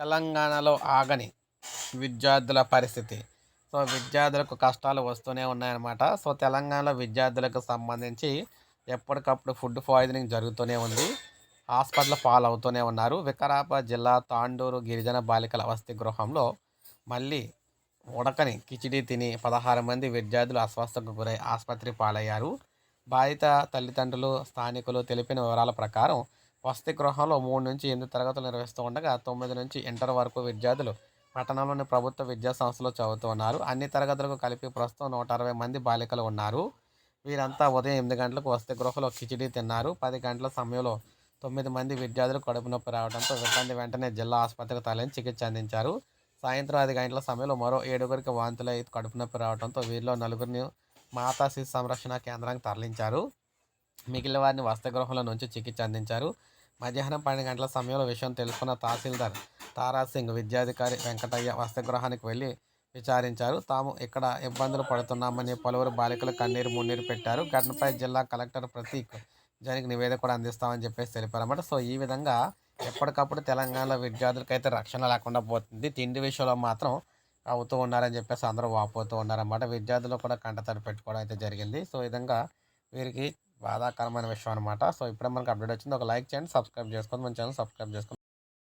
తెలంగాణలో ఆగని విద్యార్థుల పరిస్థితి. సో విద్యార్థులకు కష్టాలు వస్తూనే ఉన్నాయన్నమాట. సో తెలంగాణలో విద్యార్థులకు సంబంధించి ఎప్పటికప్పుడు ఫుడ్ పాయిజనింగ్ జరుగుతూనే ఉంది. హాస్పిటల్ పాలవుతూనే ఉన్నారు. వికారాబాద్ జిల్లా తాండూరు గిరిజన బాలికల వసతి గృహంలో మళ్ళీ ఉడకని కిచిడి తిని పదహారు మంది విద్యార్థులు అస్వస్థకు గురై ఆసుపత్రి పాలయ్యారు. బాధిత తల్లిదండ్రులు స్థానికులు తెలిపిన వివరాల ప్రకారం వసతి గృహంలో మూడు నుంచి ఎనిమిది తరగతులు నిర్వహిస్తూ ఉండగా తొమ్మిది నుంచి ఇంటర్ వరకు విద్యార్థులు పట్టణంలోని ప్రభుత్వ విద్యా సంస్థలో చదువుతూ ఉన్నారు. అన్ని తరగతులకు కలిపి ప్రస్తుతం నూట అరవై మంది బాలికలు ఉన్నారు. వీరంతా ఉదయం ఎనిమిది గంటలకు వసతి గృహలో కిచిడి తిన్నారు. పది గంటల సమయంలో తొమ్మిది మంది విద్యార్థులు కడుపు నొప్పి రావడంతో ఇబ్బంది వెంటనే జిల్లా ఆసుపత్రికి తరలించి చికిత్స అందించారు. సాయంత్రం ఐదు గంటల సమయంలో మరో ఏడుగురికి వాంతులై కడుపు నొప్పి రావడంతో వీరిలో నలుగురిని మాతా శిశు సంరక్షణ కేంద్రానికి తరలించారు. మిగిలిన వారిని వసతిగృహంలో నుంచి చికిత్స అందించారు. మధ్యాహ్నం పన్నెండు గంటల సమయంలో విషయం తెలుసుకున్న తహసీల్దార్ తారా సింగ్ విద్యాధికారి వెంకటయ్య వసతిగృహానికి వెళ్ళి విచారించారు. తాము ఇక్కడ ఇబ్బందులు పడుతున్నామని పలువురు బాలికలు కన్నీరు మున్నీరు పెట్టారు. ఘటనపై జిల్లా కలెక్టర్ ప్రతీక్ జనికి నివేదిక కూడా అందిస్తామని చెప్పేసి తెలిపారన్నమాట సో ఈ విధంగా ఎప్పటికప్పుడు తెలంగాణలో విద్యార్థులకి అయితే రక్షణ లేకుండా పోతుంది. తిండి విషయంలో మాత్రం అవుతూ ఉన్నారని చెప్పేసి అందరూ వాపోతూ ఉన్నారన్నమాట. విద్యార్థులు కూడా కంటతడి పెట్టుకోవడం అయితే జరిగింది. సో ఈ విధంగా వీరికి బాధాకరమైన విషయం అనమాట సో ఇప్పుడే మనకు అప్డేట్ వచ్చింది. ఒక లైక్ చేయండి సబ్స్క్రైబ్ చేసుకోండి. మన ఛానల్ సబ్స్క్రైబ్ చేసుకోండి.